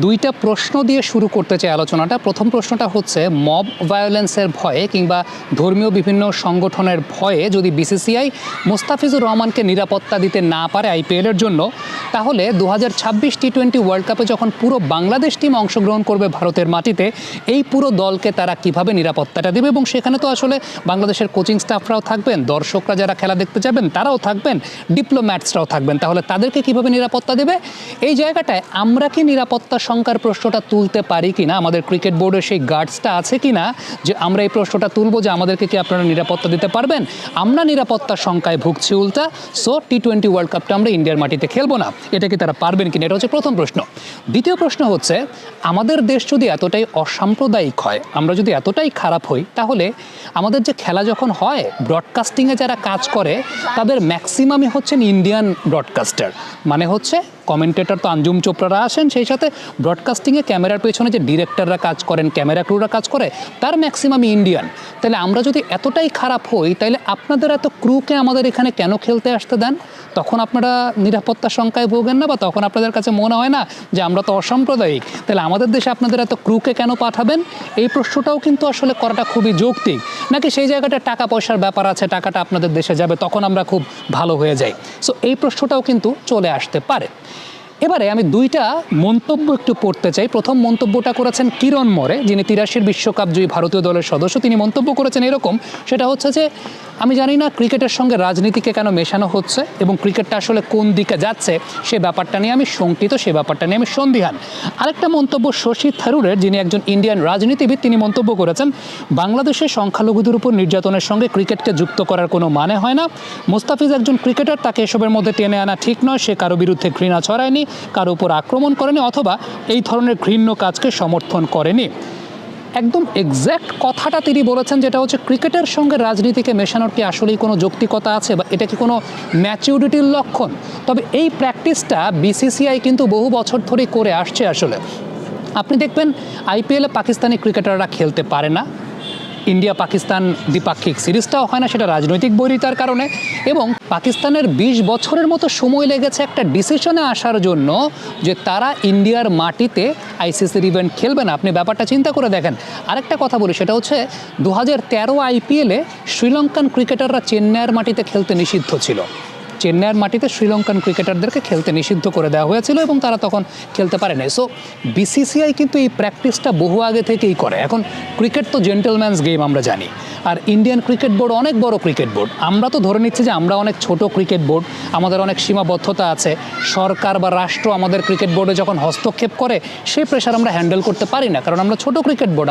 দুইটা প্রশ্ন দিয়ে শুরু করতে চাই আলোচনাটা। প্রথম প্রশ্নটা হচ্ছে, মব ভায়োলেন্সের ভয়ে কিংবা ধর্মীয় বিভিন্ন সংগঠনের ভয়ে যদি বিসিসিআই মুস্তাফিজুর রহমানকে নিরাপত্তা দিতে না পারে আইপিএলের জন্য তাহলে দু হাজার ছাব্বিশ টি টোয়েন্টি ওয়ার্ল্ড কাপে যখন পুরো বাংলাদেশ টিম অংশগ্রহণ করবে ভারতের মাটিতে, এই পুরো দলকে তারা কীভাবে নিরাপত্তাটা দেবে? এবং সেখানে তো আসলে বাংলাদেশের কোচিং স্টাফরাও থাকবেন, দর্শকরা যারা খেলা দেখতে যাবেন, তারাও থাকবেন ডিপ্লোম্যাটসরাও থাকবেন। তাহলে তাদেরকে কীভাবে নিরাপত্তা দেবে? এই জায়গাটায় আমরা কি নিরাপত্তা সংখ্যার প্রশ্নটা তুলতে পারি কি না আমাদের ক্রিকেট বোর্ডের সেই গার্ডসটা আছে কি না যে আমরা এই প্রশ্নটা তুলবো যে আমাদেরকে কি আপনারা নিরাপত্তা দিতে পারবেন? আমরা নিরাপত্তা সংখ্যায় ভুগছি উল্টা। সো টি টোয়েন্টি ওয়ার্ল্ড কাপটা আমরা ইন্ডিয়ার মাটিতে খেলব না। এটা কি তারা পারবেন কিনা, এটা হচ্ছে প্রথম প্রশ্ন। দ্বিতীয় প্রশ্ন হচ্ছে, আমাদের দেশ যদি এতটাই অসাম্প্রদায়িক হয়, আমরা যদি এতটাই খারাপ হই, তাহলে আমাদের যে খেলা যখন হয় ব্রডকাস্টিংয়ে যারা কাজ করে, তাদের ম্যাক্সিমামই হচ্ছেন ইন্ডিয়ান ব্রডকাস্টার মানে হচ্ছে কমেন্টেটর তো আঞ্জুম চোপড়ারা আসেন, সেই সাথে ব্রডকাস্টিংয়ে ক্যামেরার পেছনে যে ডিরেক্টররা কাজ করেন ক্যামেরা ক্রুরা কাজ করে, তার ম্যাক্সিমামই ইন্ডিয়ান তাহলে আমরা যদি এতটাই খারাপ হই, তাহলে আপনাদের এত ক্রুকে আমাদের এখানে কেন খেলতে আসতে দেন? তখন আপনারা নিরাপত্তা শঙ্কায় ভোগেন না বা তখন আপনাদের কাছে মনে হয় না যে আমরা তো অসাম্প্রদায়িক, তাহলে আমাদের দেশে আপনাদের এত ক্রুকে কেন পাঠাবেন? এই প্রশ্নটাও কিন্তু আসলে করাটা খুবই যৌক্তিক। নাকি সেই জায়গাটা টাকা পয়সার ব্যাপার আছে, টাকাটা আপনাদের দেশে যাবে, তখন আমরা খুব ভালো হয়ে যাই। সো এই প্রশ্নটাও কিন্তু চলে আসতে পারে। এবারে আমি দুইটা মন্তব্য একটু পড়তে চাই। প্রথম মন্তব্যটা করেছেন কিরণ মরে, যিনি তিরাশির বিশ্বকাপ জয়ী ভারতীয় দলের সদস্য। তিনি মন্তব্য করেছেন এরকম, সেটা হচ্ছে যে আমি জানি না ক্রিকেটের সঙ্গে রাজনীতিকে কেন মেশানো হচ্ছে এবং ক্রিকেটটা আসলে কোন দিকে যাচ্ছে, সে ব্যাপারটা নিয়ে আমি শঙ্কিত, সে ব্যাপারটা নিয়ে আমি সন্দিহান। আরেকটা মন্তব্য শশী থারুরের, যিনি একজন ইন্ডিয়ান রাজনীতিবিদ, তিনি মন্তব্য করেছেন বাংলাদেশের সংখ্যালঘুদের উপর নির্যাতনের সঙ্গে ক্রিকেটকে যুক্ত করার কোনো মানে হয় না। মোস্তাফিজ একজন ক্রিকেটার, তাকে এসবের মধ্যে টেনে আনা ঠিক নয়, সে কারও বিরুদ্ধে ঘৃণা ছড়ায়নি, কারও উপর আক্রমণ করেনি অথবা এই ধরনের ঘৃণ্য কাজকে সমর্থন করেনি। একদম এক্স্যাক্ট কথাটা তিনি বলেছেন যেটা হচ্ছে ক্রিকেটের সঙ্গে রাজনীতিকে মেশানোর কি আসলেই কোনো যৌক্তিকতা আছে বা এটা কি কোনো ম্যাচিউরিটির লক্ষণ? তবে এই প্র্যাকটিসটা বিসিসিআই কিন্তু বহু বছর ধরেই করে আসছে আসলে। আপনি দেখবেন আইপিএলে পাকিস্তানি ক্রিকেটাররা খেলতে পারে না। ইন্ডিয়া পাকিস্তান দ্বিপাক্ষিক সিরিজটাও হয় না, সেটা রাজনৈতিক বৈরিতার কারণে। এবং পাকিস্তানের ২০ বছরের মতো সময় লেগেছে একটা ডিসিশনে আসার জন্য যে তারা ইন্ডিয়ার মাটিতে আইসিসির ইভেন্ট খেলবে না। আপনি ব্যাপারটা চিন্তা করে দেখেন। আরেকটা কথা বলি, সেটা হচ্ছে দু হাজার তেরো আইপিএলে শ্রীলঙ্কান ক্রিকেটাররা চেন্নাইয়ের মাটিতে খেলতে নিষিদ্ধ ছিল। চেন্নাইয়ের মাটিতে শ্রীলঙ্কান ক্রিকেটারদেরকে খেলতে নিষিদ্ধ করে দেওয়া হয়েছিল এবং তারা তখন খেলতে পারে নাই সো বিসিসিআই কিন্তু এই প্র্যাকটিসটা বহু আগে থেকেই করে। এখন ক্রিকেট তো জেন্টেলম্যানস গেম আমরা জানি। আর ইন্ডিয়ান ক্রিকেট বোর্ড অনেক বড় ক্রিকেট বোর্ড আমরা তো ধরে নিচ্ছি যে আমরা অনেক ছোট ক্রিকেট বোর্ড আমাদের অনেক সীমাবদ্ধতা আছে। সরকার বা রাষ্ট্র আমাদের ক্রিকেট বোর্ডে যখন হস্তক্ষেপ করে, সেই প্রেশার আমরা হ্যান্ডেল করতে পারি না, কারণ আমরা ছোট ক্রিকেট বোর্ড